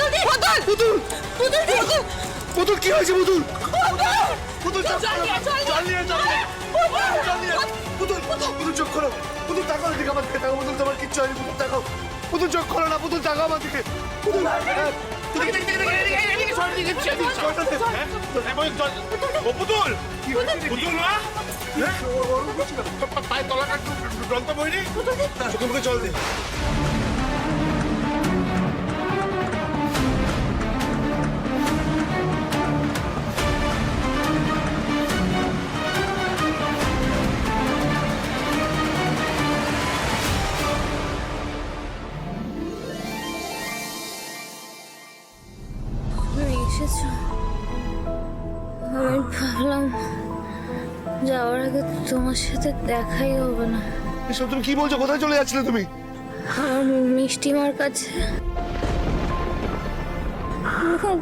পুতুল দি পুতুল পুতুল পুতুল দি পুতুল কি হয়েছে পুতুল পুতুল চোখ জল নিয়ে, জল জল নিয়ে পুতুল! জল পুতুল পুতুল চোখ খোলো পুতুল তাকাও দিকে আমার দিকে পুতুল তোমার কিচ্ছু হয়নি পুতুল তাকাও পুতুল চোখ খোলো না পুতুল তাকাও আমার দিকে পুতুল হ্যাঁ, পুতুল, এদিকে, এদিকে, এদিকে, এদিকে, এদিকে, সর, এদিকে, এদিকে, সর, সর, সর। ও সাথে দেখাই হবে না। এসব তুমি কি বলছো? কোথায় চলে যাচ্ছিলে তুমি? আমার মিষ্টিমার কাছে।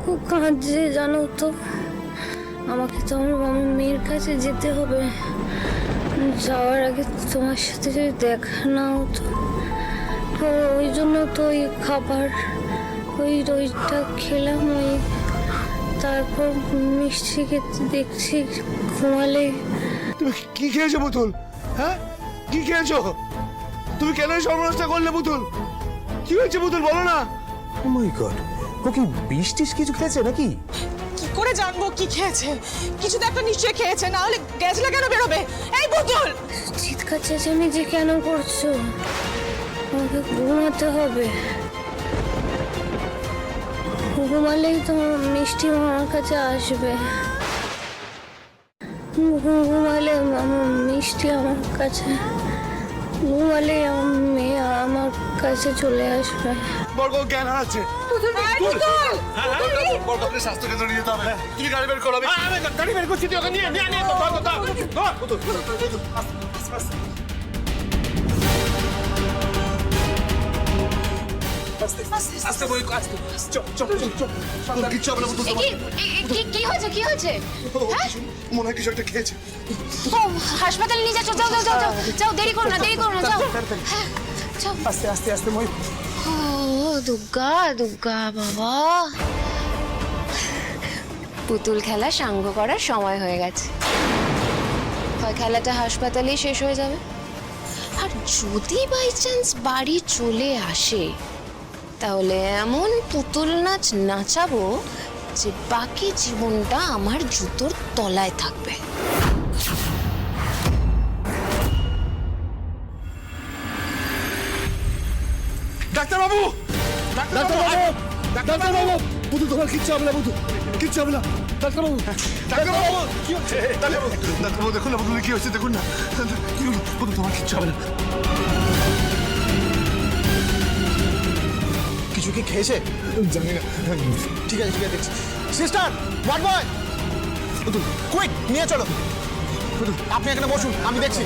খুব কাঁদছে জানো তো। আমাকে তো আমার মামার মেয়ের কাছে যেতে হবে। যাওয়ার আগে তোমার সাথে যদি দেখা না হতো তো ওই জন্য তো ওই খাবার ওই ওইটা খেলাম ওই তারপর মিষ্টি খেতে দেখছি ঘুমালে তুমি কি খেয়েছো পুতুল? হ্যাঁ? কি খেয়েছো? তুমি কেন এই সর্বনাশটা করলে পুতুল? কি হয়েছে পুতুল? বলো না। ও মাই গড ও কি বিষ টিস কিছু খেয়েছে নাকি? কি করে জানব কি খেয়েছে? কিছু তো একটা নিশ্চয়ই খেয়েছে না হলে গ্যাসলা কেন বেরোবে? এই পুতুল! চিৎকার চেঁচামেচি কেন করছ? আমাকে ঘুমাতে হবে। ঘুমালেই তো মিষ্টি আমার কাছে আসবে। ঘুমালে আমার মিষ্টি আমার কাছে ঘুমালে আমার মেয়ে আমার কাছে চলে আসবে। বর্গ জ্ঞান হারাচ্ছে। এই বর্গকে স্বাস্থ্য কেন্দ্র নিয়ে যেতে হবে। তুমি গাড়ি বের করো আমি আমি গাড়ি বের করছি তুই ওকে নিয়ে নিয়ে নিয়ে আস্তে, আস্তে, আস্তে। আস্তে, আস্তে। বই, আস্তে। চুপ, চুপ, চুপ, চুপ। কিচ্ছু হবে না, পুতুল, কি কি হয়েছে কি হয়েছে? মনে হয় কিছু একটা খেয়েছে। হাসপাতালে নিয়ে যাচ্ছ যাও যাও যাও যাও যাও দেরি করো না দেরি করো না যাও। হ্যাঁ, আস্তে আস্তে আস্তে মই ও বাবা। পুতুল খেলা সাঙ্গ করার সময় হয়ে গেছে। হয় খেলাটা হাসপাতালেই শেষ হয়ে যাবে? আর যদি বাই চান্স বাড়ি চলে আসে তাহলে এমন পুতুল নাচ নাচাবো যে বাকি জীবনটা আমার জুতোর তলায় থাকবে। ডাক্তারবাবু! ডাক্তারবাবু! ডাক্তারবাবু! পুতুল তোমার কিচ্ছু হবে না পুতুল কিচ্ছু হবে না। ডাক্তারবাবু! ডাক্তারবাবু! কি হচ্ছে? ডাক্তারবাবু দেখুন না পুতুল কি হচ্ছে দেখুন না। কি তোমার কিচ্ছু হবে না। কিছু কি খেয়েছে? জানি না। ঠিক আছে ঠিক আছে সিস্টার ওয়াট বয় কুইক নিয়ে চলো। আপনি এখানে বসুন, আমি দেখছি।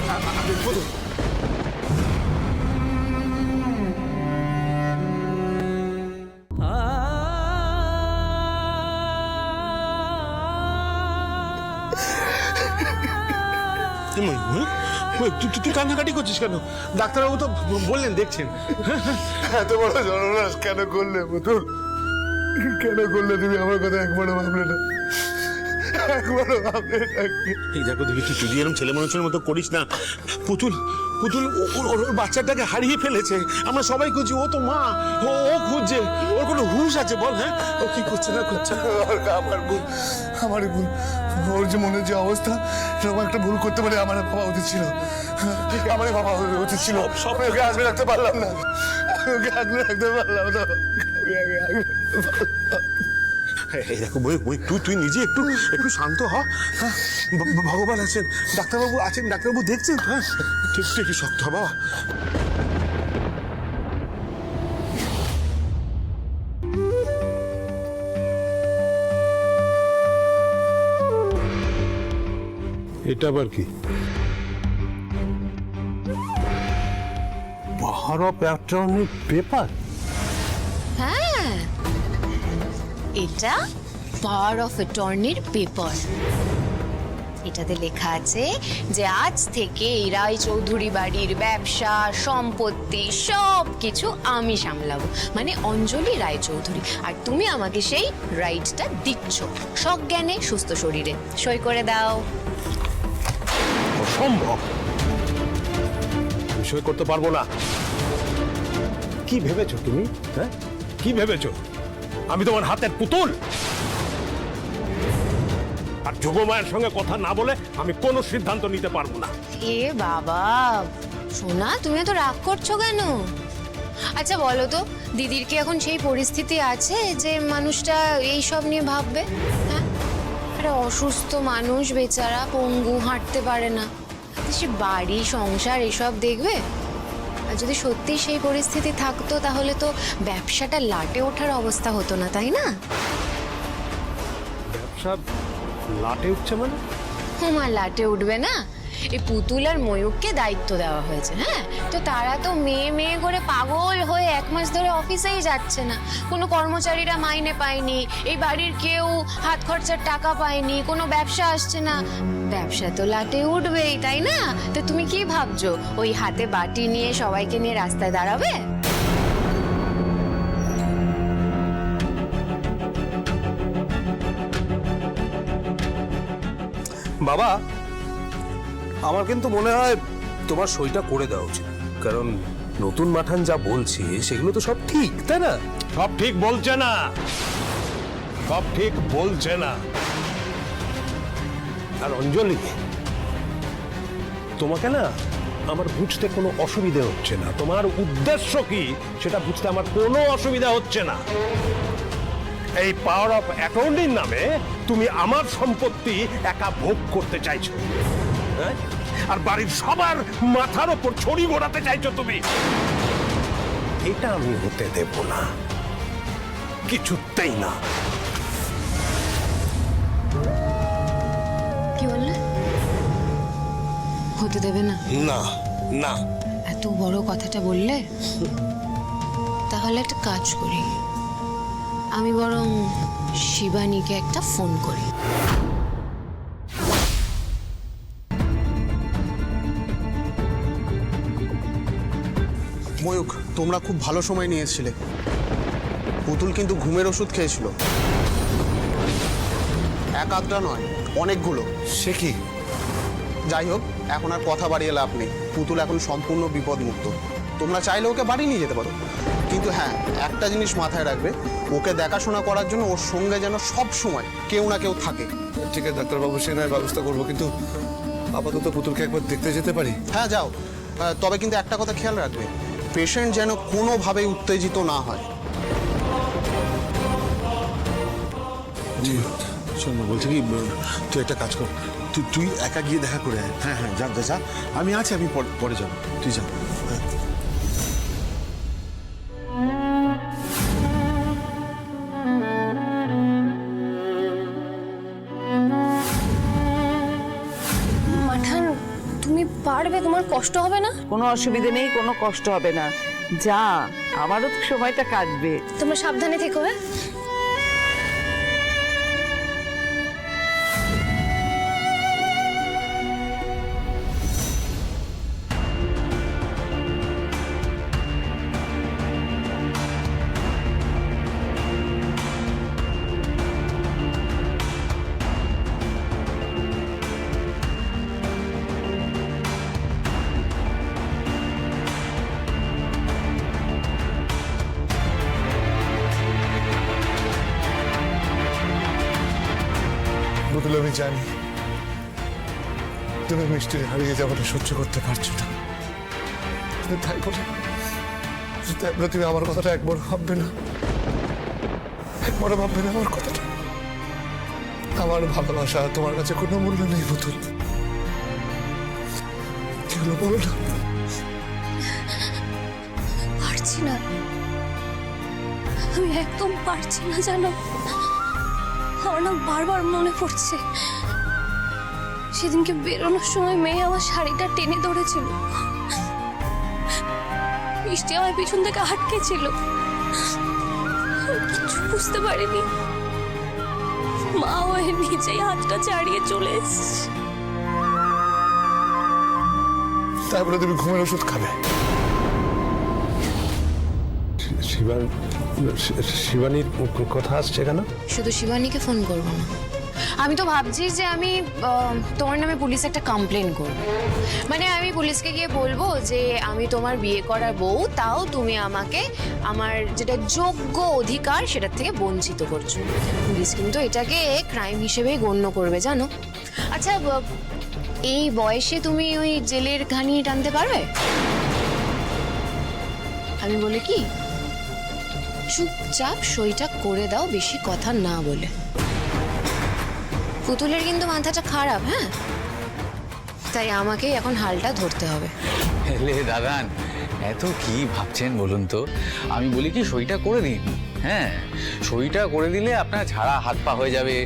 তুই কান্নাকাটি করছিস কেন? ডাক্তারবাবু তো বললেন দেখছেন। এত বড় সর্বনাশ কেন করলে পুতুল কেন করলে তুমি আমার কথা একবারও ভাবলে না? একবারও ভাবলে না এই দেখো দেখি তুই তুই এরকম ছেলে মানুষের মতো করিস না পুতুল পুতুল ওর বাচ্চাটাকে হারিয়ে ফেলেছে। আমরা সবাই খুঁজি ও তো মা ও ও খুঁজছে। ওর কোনো হুঁশ আছে বল হ্যাঁ? ও কি করছে না করছে? আমার ভুল আমার ভুল ওর যে মনের যে অবস্থা সেরকম একটা ভুল করতে পারে আমার বাবা উচিত ছিল। আমার বাবা উচিত ছিল। আমি ওকে আসবে রাখতে পারলাম না। ওকে আগলে রাখতে পারলাম না। আমি আগে আগলে এই দেখো বই তুই তুই নিজে একটু একটু শান্ত হ হ্যাঁ? ভগবান আছেন, ডাক্তারবাবু আছেন, ডাক্তারবাবু দেখছেন হ্যাঁ? ঠিক, ঠিকই শক্ত বাবা। এটা আবার কি? অফ অ্যাটর্নি পেপার এটা পাওয়ার অফ অ্যাটর্নির পেপার এটাতে লেখা আছে যে আজ থেকে এই রায় চৌধুরী বাড়ির ব্যবসা, সম্পত্তি সব কিছু আমি সামলাবো। মানে অঞ্জলি রায় চৌধুরী আর তুমি আমাকে সেই রাইটটা দিচ্ছ। সজ্ঞানে, সুস্থ শরীরে। সই করে দাও। অসম্ভব। সই করতে পারব না। কি ভেবেছো তুমি? হ্যাঁ? কি ভেবেছো? আমি তোমার হাতের পুতুল। আর যোগমায়ের সঙ্গে কথা না বলে আমি কোনো সিদ্ধান্ত নিতে পারব না। এ বাবা, সোনা, তুমি তো রাগ করছ কেন? আচ্ছা বলো তো, দিদির কি এখন সেই পরিস্থিতি আছে যে মানুষটা এই সব নিয়ে ভাববে? হ্যাঁ? একটা অসুস্থ মানুষ, বেচারা, পঙ্গু, হাঁটতে পারে না। সে বাড়ি, সংসার, এসব দেখবে? আর যদি সত্যি সেই পরিস্থিতি থাকতো তাহলে তো ব্যবসাটা লাটে ওঠার অবস্থা হতো না তাই না? ব্যবসা লাটে উঠছে মানে? হুমা লাটে উঠবে না। এই পুতুল আর ময়ূককে দায়িত্ব দেওয়া হয়েছে হ্যাঁ? তো তারা তো মেয়ে মেয়ে করে পাগল হয়ে এক মাস ধরে অফিসেই যাচ্ছে না। কোনো কর্মচারীরা মাইনে পায়নি, এই বাড়ির কেউ হাত খরচার টাকা পায়নি, কোনো ব্যবসা আসছে না। ব্যবসা তো লাটে উঠবেই, তাই না? তো তুমি কি ভাবছ, ওই হাতে বাটি নিয়ে সবাইকে নিয়ে রাস্তায় দাঁড়াবে? বাবা আমার কিন্তু মনে হয় তোমার সইটা করে দেওয়া উচিত। কারণ নতুন মাঠান যা বলছে, সেগুলো তো সব ঠিক, তাই না? সব ঠিক বলছে না। সব ঠিক বলছে না। আর অঞ্জলি, তোমাকে না আমার বুঝতে কোনো অসুবিধা হচ্ছে না। তোমার উদ্দেশ্য কি, সেটা বুঝতে আমার কোনো অসুবিধা হচ্ছে না। এই পাওয়ার অফ অ্যাটর্নির নামে তুমি আমার সম্পত্তি একা ভোগ করতে চাইছো? আর বাড়ির সবার মাথার ওপর ছড়ি ঘোরাতে চাইছো তুমি। এটা আমি হতে দেব না। কিছুতেই না। কি বললে? হতে দেবে না? না না। এত বড় কথাটা বললে? তাহলে একটা কাজ করি। আমি বরং শিবানীকে একটা ফোন করি। ময়ূক তোমরা খুব ভালো সময় নিয়েছিলে। পুতুল কিন্তু ঘুমের ওষুধ খেয়েছিল। এক আধটা নয় অনেকগুলো। সে কি? যাই হোক এখন আর কথা বাড়িয়ে লাভ নেই। পুতুল এখন সম্পূর্ণ বিপদমুক্ত। তোমরা চাইলে ওকে বাড়ি নিয়ে যেতে পারো। কিন্তু হ্যাঁ একটা জিনিস মাথায় রাখবে ওকে দেখাশোনা করার জন্য ওর সঙ্গে যেন সব সময় কেউ না কেউ থাকে। ঠিক আছে ডাক্তারবাবু সে নয় ব্যবস্থা করব কিন্তু আপাতত পুতুলকে একবার দেখতে যেতে পারি? হ্যাঁ যাও। তবে কিন্তু একটা কথা খেয়াল রাখবে। পেশেন্ট যেন কোনোভাবেই উত্তেজিত না হয়। জি, শোন, বলছি কি তুই একটা কাজ কর। তুই তুই একা গিয়ে দেখা করে আয়। হ্যাঁ হ্যাঁ যা যা যা। আমি আছি, আমি পরে- পরে যাব। তুই যা। পারবে? তোমার কষ্ট হবে না? কোনো অসুবিধে নেই কোনো কষ্ট হবে না। যা আমারও তো সময়টা কাটবে। তোমরা সাবধানে থেকো হ্যাঁ? পুতুল আমি জানি। তুমি মিষ্টির হারিয়ে যাওয়াটা সহ্য করতে পারছ না। তাই বলে বলে তুমি আমার কথাটা একবার ভাববে না। একবারও ভাববে না আমার কথাটা। আমার ভালোবাসা তোমার কাছে কোনো মূল্য নেই পুতুল। কি বলো না? পারছি না। আমি একদম পারছি না, জানো। ঝর্ণা বারবার মনে পড়ছে। সেদিনকে বেরোনোর সময় মেয়ে আমার শাড়িটা টেনে ধরেছিল। মিষ্টি আমার পিছন থেকে আটকেছিল। কিছু বুঝতে পারিনি। মা ওই নিজেই হাতটা ছাড়িয়ে চলে তারপরে তুমি ঘুমের ওষুধ খাবে। শিবার শিবানীর কথা আসছে কেন? শুধু শিবানীকে ফোন করব না। আমি তো ভাবছি যে আমি তোমার নামে পুলিশে একটা কমপ্লেন করব। মানে আমি পুলিশকে গিয়ে বলব যে আমি তোমার বিয়ে করার বউ, তাও তুমি আমাকে আমার যেটা যোগ্য অধিকার সেটার থেকে বঞ্চিত করছ। পুলিশ কিন্তু এটাকে ক্রাইম হিসেবেই গণ্য করবে, জানো? আচ্ছা এই বয়সে তুমি ওই জেলের ঘানি টানতে পারবে? আমি বলি কি? চুপচাপ সইটা করে দাও বেশি কথা না বলে। পুতুলের কিন্তু মাথাটা খারাপ হ্যাঁ? তাই আমাকেই এখন হালটা ধরতে হবে। দাদান, এত কি ভাবছেন বলুন তো? আমি বলি কি সইটা করে দিন। হ্যাঁ সইটা করে দিলে আপনার ঝাড়া হাত পা হয়ে যাবে।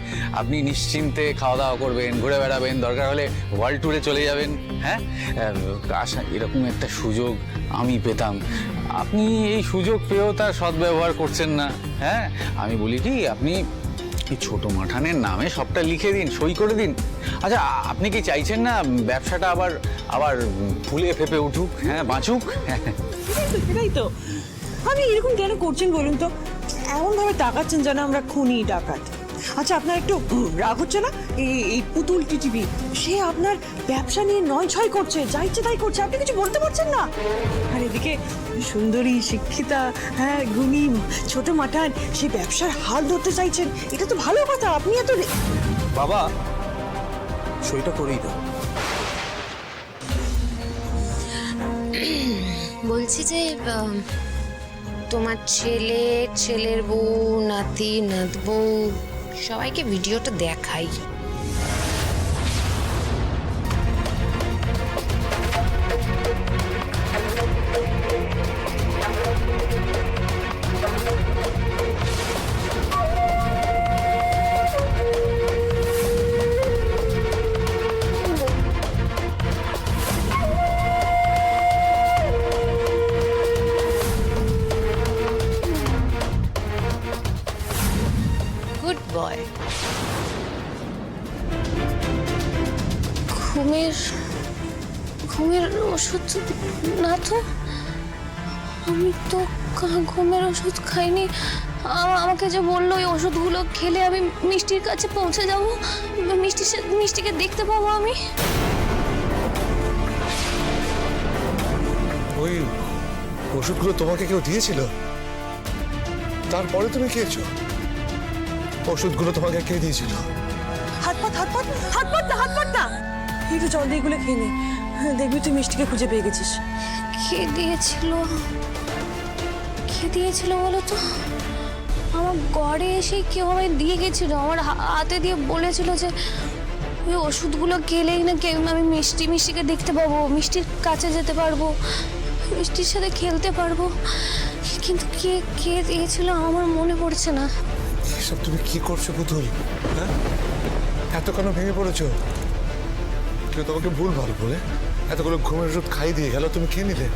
আপনি নিশ্চিন্তে খাওয়া দাওয়া করবেন, ঘুরে বেড়াবেন, দরকার হলে ওয়ার্ল্ড ট্যুরে চলে যাবেন হ্যাঁ? আশা, এরকম একটা সুযোগ আমি পেতাম। আপনি এই সুযোগ পেয়েও তার সদ্ব্যবহার করছেন না হ্যাঁ? আমি বলি কি, আপনি এই ছোট মাঠানের নামে সবটা লিখে দিন, সই করে দিন। আচ্ছা আপনি কি চাইছেন না ব্যবসাটা আবার আবার ফুলে ফেপে উঠুক হ্যাঁ বাঁচুক? সেটাই তো আপনি এরকম কেন করছেন বলুন তো? এমন ভাবে তাকাচ্ছেন যেন আমরা খুনি ডাকাত। আচ্ছা আপনার একটু রাগ হচ্ছে না? এই এই পুতুল টিটিভি সে আপনার ব্যবসা নিয়ে নয় ছয় করছে যা ইচ্ছে তাই করছে আপনি কিছু বলতে পারছেন না? আর এদিকে সুন্দরী শিক্ষিতা হ্যাঁ গুণী ছোট মাঠান সে ব্যবসার হাল ধরতে চাইছেন। এটা তো ভালো কথা আপনি এত বাবা সইটা করেই দাও। বলছি যে তোমার ছেলে ছেলের বউ নাতি নাত বউ সবাইকে ভিডিওটা দেখাই। বয়। ঘুমের ঘুমের ওষুধ না তো আমি তো ঘুমের ওষুধ খাইনি। আমাকে যে বলল ওই ওষুধগুলো খেলে আমি মিষ্টির কাছে পৌঁছে যাব মিষ্টির সাথে মিষ্টিকে দেখতে পাবো আমি। ওই ওষুধগুলো তোমাকে কেউ দিয়েছিল? তারপরে তুমি খেয়েছো? ওষুধগুলো তোমাকে কে দিয়েছিল? হাত পাত হাত পাত হাত পাত না হাত পাত না একটু জল দিয়ে এগুলো খেয়ে নে। দেখবি তুই মিষ্টিকে খুঁজে পেয়ে গেছিস। কে দিয়েছিল? কে দিয়েছিল বলো তো? আমার ঘরে এসে কেউ আমায় দিয়ে গেছিল? আমার হা- হাতে দিয়ে বলেছিল যে ওই ওষুধগুলো খেলেই না কেউ আমি মিষ্টি মিষ্টিকে দেখতে পাবো মিষ্টির কাছে যেতে পারব মিষ্টির সাথে খেলতে পারব। কিন্তু কে কে দিয়েছিল আমার মনে পড়ছে না। এসব তুমি কি করছ পুতুল হ্যাঁ? এত কেন ভেঙে পড়েছো? কেউ তোমাকে ভুল ভালো বলে? এতগুলো ঘুমের ওষুধ খাই দিয়ে গেল, তুমি খেয়ে নিলে?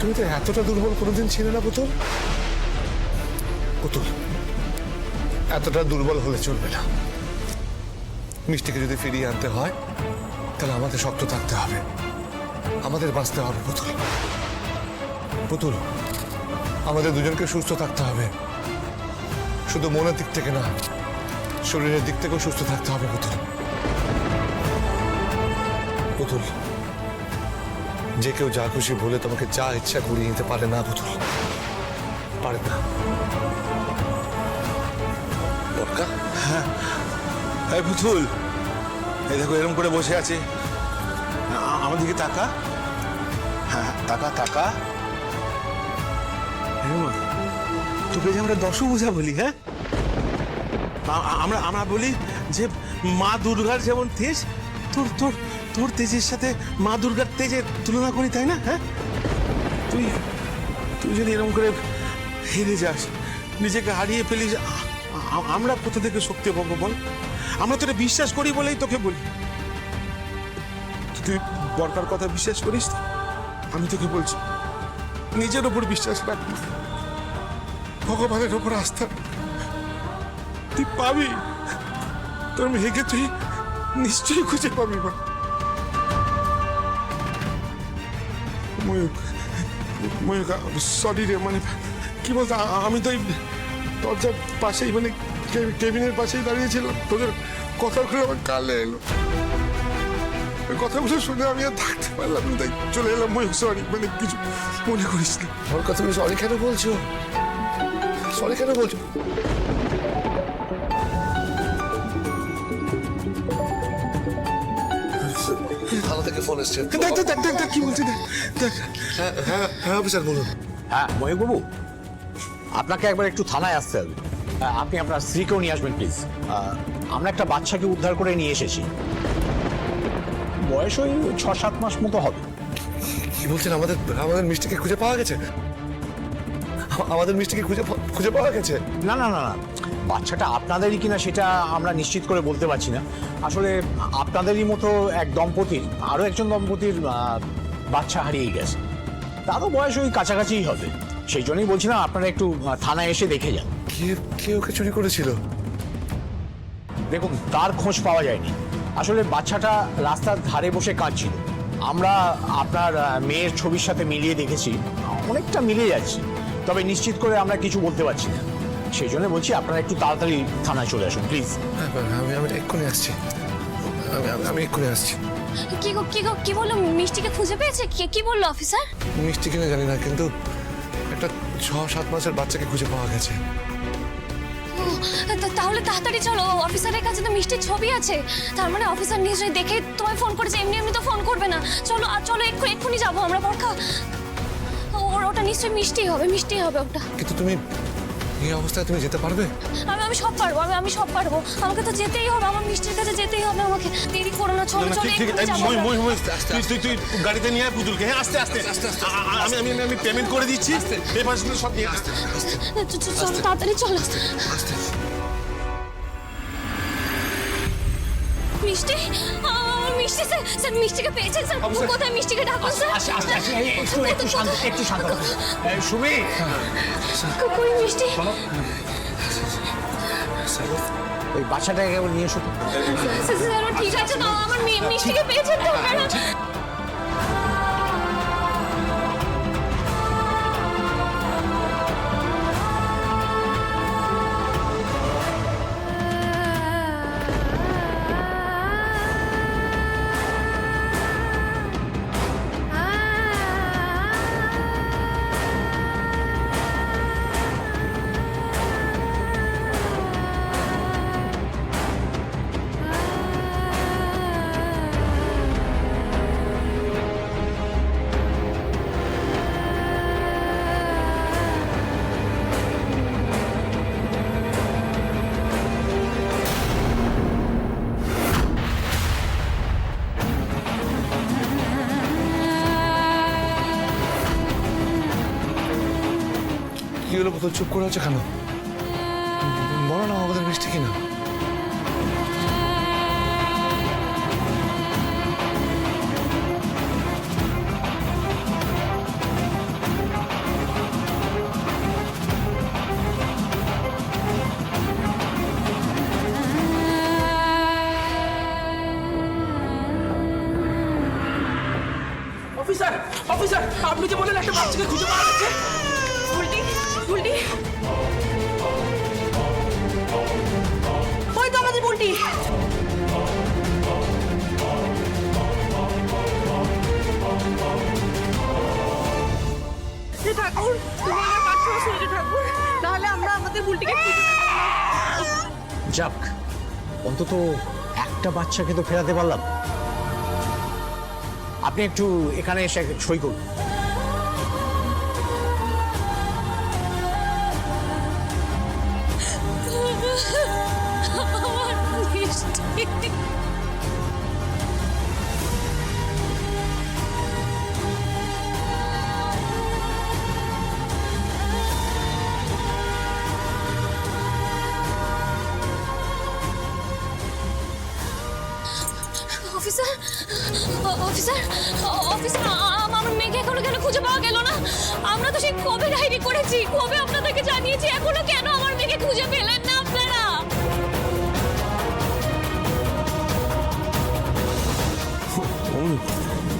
তুমি তো এতটা দুর্বল কোনোদিন ছিলে না পুতুল। পুতুল, এতটা দুর্বল হলে চলবে না। মিষ্টিকে যদি ফিরিয়ে আনতে হয়, তাহলে আমাদের শক্ত থাকতে হবে। আমাদের বাঁচতে হবে পুতুল। পুতুল, আমাদের দুজনকে সুস্থ থাকতে হবে। শুধু মনের দিক থেকে না শরীরের দিক থেকেও সুস্থ থাকতে হবে পুতুল। পুতুল যে কেউ যা খুশি বলে তোমাকে যা ইচ্ছা করিয়ে নিতে পারে না পুতুল। পারে না। হ্যাঁ। এই পুতুল এই দেখো এরকম করে বসে আছে। আমার দিকে তাকা। হ্যাঁ তাকা তাকা। হেমা, তোকে যে আমরা দশভূজা বলি হ্যাঁ? আমরা আমরা বলি যে মা দুর্গার যেমন তেজ, তোর তোর তোর তেজের সাথে মা দুর্গার তেজের তুলনা করি, তাই না হ্যাঁ? তুই তুই যদি এরকম করে হেরে যাস, নিজেকে হারিয়ে ফেলিস আমরা কোথা থেকে শক্তি পাবো বল? আমরা তোকে বিশ্বাস করি বলেই তোকে বলি। তুই বরকার কথা বিশ্বাস করিস আমি তোকে বলছি, নিজের ওপর বিশ্বাস রাখবি ভগবানের ওপর আস্থা। তুই পাবি। তোর মেয়েকে তুই নিশ্চয়ই খুঁজে পাবি, মা। ময়ূক ময়ূক সরি রে মানে কি বলতো আমি তো দরজার পাশেই মানে কেবিনের পাশেই দাঁড়িয়েছিলাম তোদের কথাগুলো আমার কালে এলো। কথাগুলো শুনে আমি আর থাকতে পারলাম তাই চলে এলাম ময়ূক সরি মানে কিছু মনে করিস না। ওর কথা সরি কেন বলছো? সরি কেন বলছো? থানা থেকে ফোন এসছে। দেখ দেখ দেখ কি বলছি দেখ দেখ। হ্যাঁ হ্যাঁ হ্যাঁ অফিসার বলুন। হ্যাঁ ময়ূকবাবু আপনাকে একবার একটু থানায় আসতে হবে। আপনি আপনার স্ত্রীকেও নিয়ে আসবেন প্লিজ আমরা একটা বাচ্চাকে উদ্ধার করে নিয়ে এসেছি। বয়স ওই ছ সাত মাস মতো হবে। কি বলছেন? আমাদের আমাদের মিষ্টিকে খুঁজে পাওয়া গেছে? আমাদের মিষ্টিকে খুঁজে খুঁজে পাওয়া গেছে। না না না না। বাচ্চাটা আপনাদেরই কিনা সেটা আমরা নিশ্চিত করে বলতে পারছি না। আসলে আপনাদেরই মতো এক দম্পতির আরও একজন দম্পতির বাচ্চা হারিয়ে গেছে। তারও বয়স ওই কাছাকাছিই হবে। সেই জন্যই বলছিলাম আপনারা একটু থানায় এসে দেখে যান। কে কে ওকে চুরি করেছিল? দেখুন তার খোঁজ পাওয়া যায়নি। আসলে বাচ্চাটা রাস্তার ধারে বসে কাঁদছিল। আমরা আপনার মেয়ের ছবির সাথে মিলিয়ে দেখেছি। অনেকটা মিলে যাচ্ছে। তবে নিশ্চিত করে আমরা কিছু বলতে পারছি না। সেই জন্য বলছি আপনারা একটু তাড়াতাড়ি থানায় চলে আসুন প্লিজ হ্যাঁ আমি আমি এক্ষুনি আসছি। আমি এক্ষুনি আসছি। কি গো কি গো কি বলল? মিষ্টিকে খুঁজে পেয়েছে? কে কি বলল অফিসার? মিষ্টি কিনে জানি না কিন্তু একটা ছ সাত মাসের বাচ্চাকে খুঁজে পাওয়া গেছে। তা- তাহলে তাড়াতাড়ি চলো। অফিসারের কাছে তো মিষ্টির ছবি আছে। তার মানে অফিসার নিশ্চয়ই দেখে তোমায় ফোন করেছে এমনি এমনি তো ফোন করবে না। চলো আর চলো এক্ষুনি এক্ষুনি যাব আমরা ওটা নিশ্চয়ই মিষ্টি হবে মিষ্টি হবে ওটা কিন্তু তুমি এই অবস্থায় তুমি যেতে পারবে আমি আমি সব পারব আমি আমি সব পারব আমাকে তো যেতেই হবে আমার মিষ্টির কাছে যেতেই হবে আমাকে দেরি করো না চলো চলো মই মই মই তুই তুই তুই গাড়িতে নিয়ে আয় পুতুলকে হ্যাঁ আস্তে আস্তে আমি আমি আমি পেমেন্ট করে দিচ্ছি পেপারসগুলো সব নিয়ে আসতে চলো তাড়াতাড়ি চলো মিষ্টি মিষ্টি স্যার স্যার মিষ্টিকে পেয়েছেন স্যার? কোথায় মিষ্টিকে ডাকুন স্যার? একটু একটু শান্ত একটু শান্ত সুমি। কই মিষ্টি। ওই বাচ্চাটাকে নিয়ে এসো। স্যার ঠিক আছে তো আমার মেয়ে মিষ্টিকে পেয়েছেন তো কি হলো? বোতল চুপ করে আছে কেন? যাক অন্তত একটা বাচ্চাকে তো ফেরাতে পারলাম। আপনি একটু এখানে এসে সই করুন। অফিসার অফিসার আমার মেয়েকে এখনও কেন খুঁজে পাওয়া গেল না? আমরা তো সেই কবে ডায়েরি করেছি কবে আপনাদেরকে জানিয়েছি এখনও কেন আমার মেয়েকে খুঁজে পেলেন না আপনারা?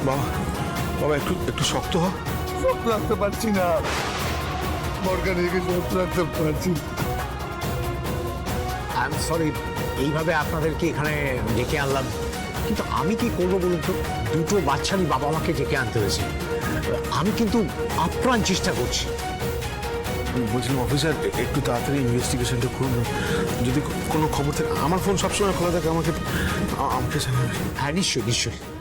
বাবা বাবা একটু একটু শক্ত হ চোখ রাখতে পারছি না। বরকা রেখে চোখ রাখতে পারছি। আই এম সরি এইভাবে আপনাদেরকে এখানে ডেকে আনলাম? কিন্তু আমি কি করব বলুন তো? দুটো বাচ্চারই বাবা আমাকে ডেকে আনতে হয়েছে। আমি কিন্তু আপ্রাণ চেষ্টা করছি। বলছিলাম অফিসার একটু তাড়াতাড়ি ইনভেস্টিগেশনটা করুন। যদি কোনো খবর থাকে আমার ফোন সবসময় খোলা থাকে আমাকে আমাকে জানাবে হ্যাঁ নিশ্চয়ই নিশ্চয়ই।